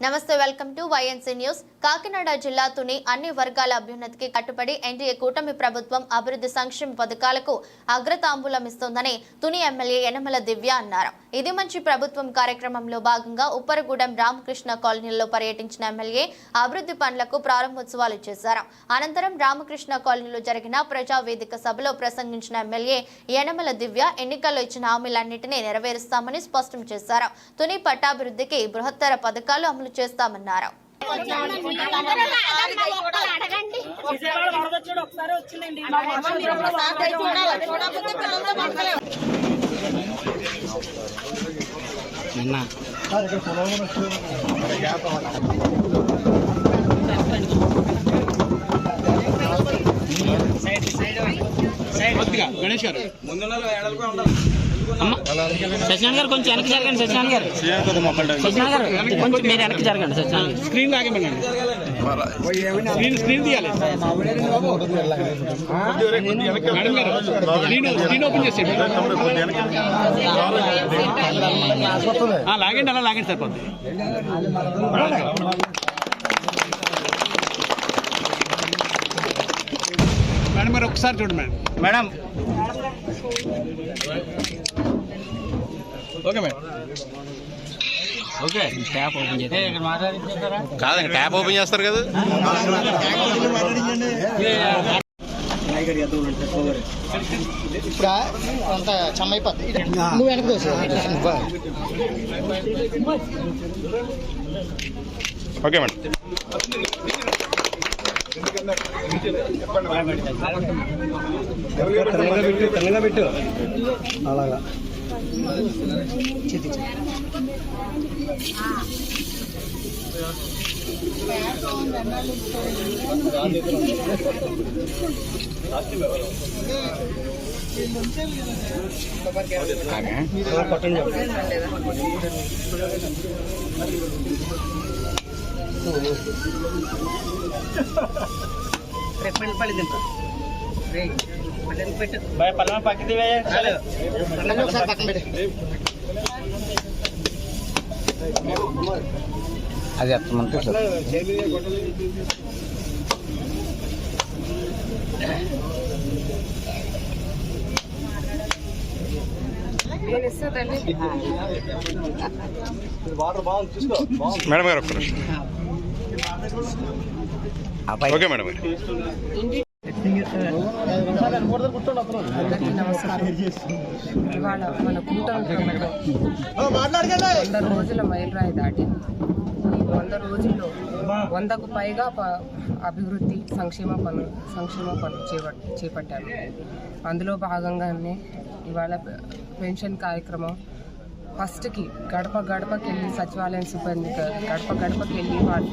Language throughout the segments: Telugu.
నమస్తే welcome to YNC news Kakinada జిల్లా తుని అన్ని వర్గాల అభ్యున్నతికి కట్టుబడి ఎన్డీఏ కూటమి ప్రభుత్వం అభివృద్ధి సంక్షేమ పథకాలకు అగ్రతాంబూలం ఇస్తోందని తుని ఎమ్మెల్యే యనమల దివ్య అన్నారు. ఇది మంచి ప్రభుత్వం కార్యక్రమంలో భాగంగా ఉప్పరగూడెం రామకృష్ణ కాలనీలో పర్యటించిన ఎమ్మెల్యే అభివృద్ధి పనులకు ప్రారంభోత్సవాలు చేశారు. అనంతరం రామకృష్ణ కాలనీలో జరిగిన ప్రజా వేదిక సభలో ప్రసంగించిన ఎమ్మెల్యే యనమల దివ్య ఎన్నికల్లో ఇచ్చిన హామీలన్నింటినీ నెరవేరుస్తామని స్పష్టం చేశారు. తుని పట్టాభివృద్ధికి బృహత్తర పథకాలు అమలు చేస్తామన్నారు. విజయవాడ వరదొచ్చాడు ఒకసారి వచ్చిందండి నిన్న గణేష్ గారు. సత్యనారాయణ గారు కొంచెం వెనక్కి జరగండి సత్యనారాయణ గారు. సత్యనారాయణ గారు కొంచెం మీరు వెనక్కి జరగండి సత్యనారాయణ స్క్రీన్ లాగమనండి స్క్రీన్ స్క్రీన్ తీయాలి. స్క్రీన్ ఓపెన్ చేసేయండి. లాగండి అలా లాగండి సరిపోతుంది మేడం మరి ఒకసారి చూడండి madam. Madam. Okay madam. Okay. Tap open చేస్తే కాదండి ట్యాప్ ఓపెన్ చేస్తారు కదా. ఇప్పుడు? అంత చమ్మైపోద్ది నువ్వు వెనక ఓకే మేడం. పెట్టు తెల్లగా పెట్టు అలాగా చేతి పట్టండి ఒకసారి పక్కన పెట్టి అది ఎత్తమంటే సార్. మేడం గారు ఒక్క నిమిషం. Okay madam. నమస్కారం ఇవాళ మన కూటమి వంద రోజుల మైలురాయి దాటింది. ఈ వంద రోజుల్లో వందకు పైగా అభివృద్ధి సంక్షేమ పనులు సంక్షేమ పనులు చేపట్ చేపట్టారు. అందులో భాగంగానే ఇవాళ పెన్షన్ కార్యక్రమం. ఫస్ట్కి గడప గడపకి వెళ్ళి సచివాలయం సిబ్బంది గడప గడపకి వెళ్ళి వాళ్ళ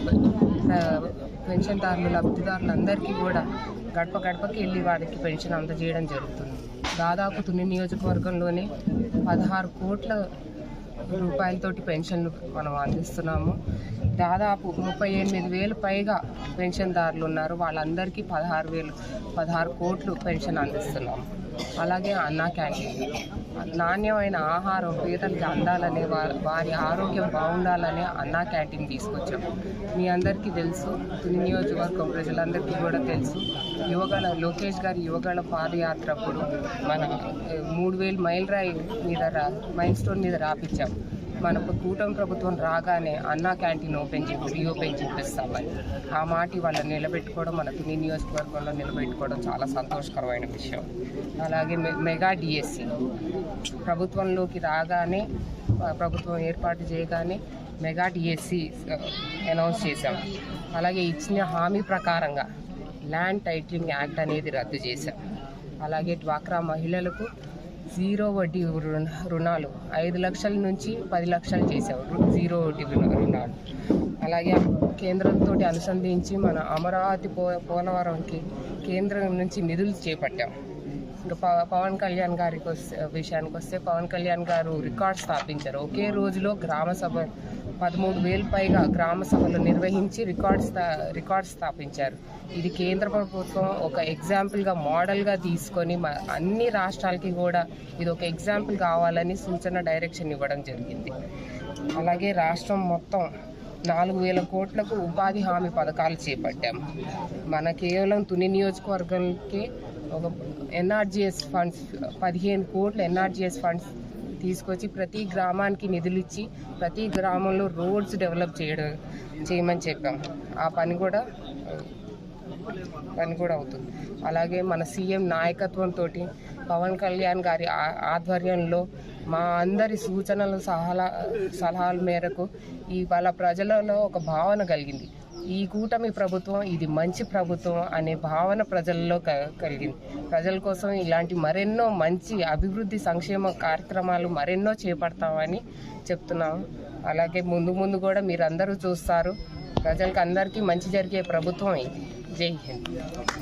ఆ, పెన్షన్దారులు లబ్ధిదారులందరికీ కూడా గడప గడపకి వెళ్ళి వారికి పెన్షన్ అందజేయడం జరుగుతుంది. దాదాపు తుని నియోజకవర్గంలోనే పదహారు కోట్ల రూపాయలతోటి పెన్షన్లు మనం అందిస్తున్నాము. దాదాపు ముప్పై ఎనిమిది వేలు పైగా పెన్షన్దారులు ఉన్నారు. వాళ్ళందరికీ పదహారు వేలు పదహారు కోట్లు పెన్షన్ అందిస్తున్నాము. అలాగే అన్నా క్యాంటీన్. నాణ్యమైన ఆహారం పేదలకి అందాలనే వారి ఆరోగ్యం బాగుండాలని అన్నా క్యాంటీన్ తీసుకొచ్చాం. మీ అందరికీ తెలుసు తుని నియోజకవర్గం ప్రజలందరికీ కూడా తెలుసు. యువగల లోకేష్ గారి యువగల పాదయాత్ర అప్పుడు మన మూడు వేలు మైల్ రాయి మీద రా మైల్ స్టోన్ మీద రాపిచ్చాం. మన కూటమి ప్రభుత్వం రాగానే అన్నా క్యాంటీన్ ఓపెన్ చేసి రీఓపెన్ చేపిస్తామని. ఆ మాట ఇవాళ నిలబెట్టుకోవడం మన తుని నియోజకవర్గంలో నిలబెట్టుకోవడం చాలా సంతోషకరమైన విషయం. అలాగే మెగా డిఎస్సి ప్రభుత్వంలోకి రాగానే ప్రభుత్వం ఏర్పాటు చేయగానే మెగా డిఎస్సి అనౌన్స్ చేశాం. అలాగే ఇచ్చిన హామీ ప్రకారంగా ల్యాండ్ టైటిలింగ్ యాక్ట్ అనేది రద్దు చేశాం. అలాగే డ్వాక్రా మహిళలకు జీరో వడ్డీ రుణాలు. ఐదు లక్షల నుంచి పది లక్షలు చేసాం జీరో వడ్డీ రుణాలు. అలాగే కేంద్రంతో అనుసంధించి మన అమరావతి పో పోలవరంకి కేంద్రం నుంచి నిధులు చేపట్టాం. ఇంకా పవ- పవన్ కళ్యాణ్ గారికి వస్తే విషయానికి వస్తే పవన్ కళ్యాణ్ గారు రికార్డ్ స్థాపించారు. ఒకే రోజులో గ్రామ సభ పదమూడు వేలు పైగా గ్రామ సభలు నిర్వహించి రికార్డ్ స్థా రికార్డ్ స్థాపించారు. ఇది కేంద్ర ప్రభుత్వం ఒక ఎగ్జాంపుల్గా మోడల్గా తీసుకొని మ- అన్ని రాష్ట్రాలకి కూడా ఇది ఒక ఎగ్జాంపుల్ కావాలని సూచన డైరెక్షన్ ఇవ్వడం జరిగింది. అలాగే రాష్ట్రం మొత్తం నాలుగు వేల కోట్లకు ఉపాధి హామీ పథకాలు చేపట్టాం. మన కేవలం తుని నియోజకవర్గంకి ఒక ఎన్ఆర్జిఎస్ ఫండ్స్ పదిహేను కోట్లు ఎన్ఆర్జిఎస్ ఫండ్స్ తీసుకొచ్చి ప్రతి గ్రామానికి నిధులు ఇచ్చి ప్రతి గ్రామంలో రోడ్స్ డెవలప్ చేయడం చేయమని చెప్పాం. ఆ పని కూడా పని కూడా అవుతుంది. అలాగే మన సీఎం నాయకత్వంతో పవన్ కళ్యాణ్ గారి ఆ- ఆధ్వర్యంలో మా అందరి సూచనలు సలహా సలహాల మేరకు ఇవాళ ప్రజలలో ఒక భావన కలిగింది. ఈ కూటమి ప్రభుత్వం ఇది మంచి ప్రభుత్వం అనే భావన ప్రజల్లో క- కలిగింది. ప్రజల కోసం ఇలాంటి మరెన్నో మంచి అభివృద్ధి సంక్షేమ కార్యక్రమాలు మరెన్నో చేపడతామని చెప్తున్నాం. అలాగే ముందు ముందు కూడా మీరందరూ చూస్తారు. ప్రజలకు అందరికీ మంచి జరిగే ప్రభుత్వం ఇది. జై హింద్.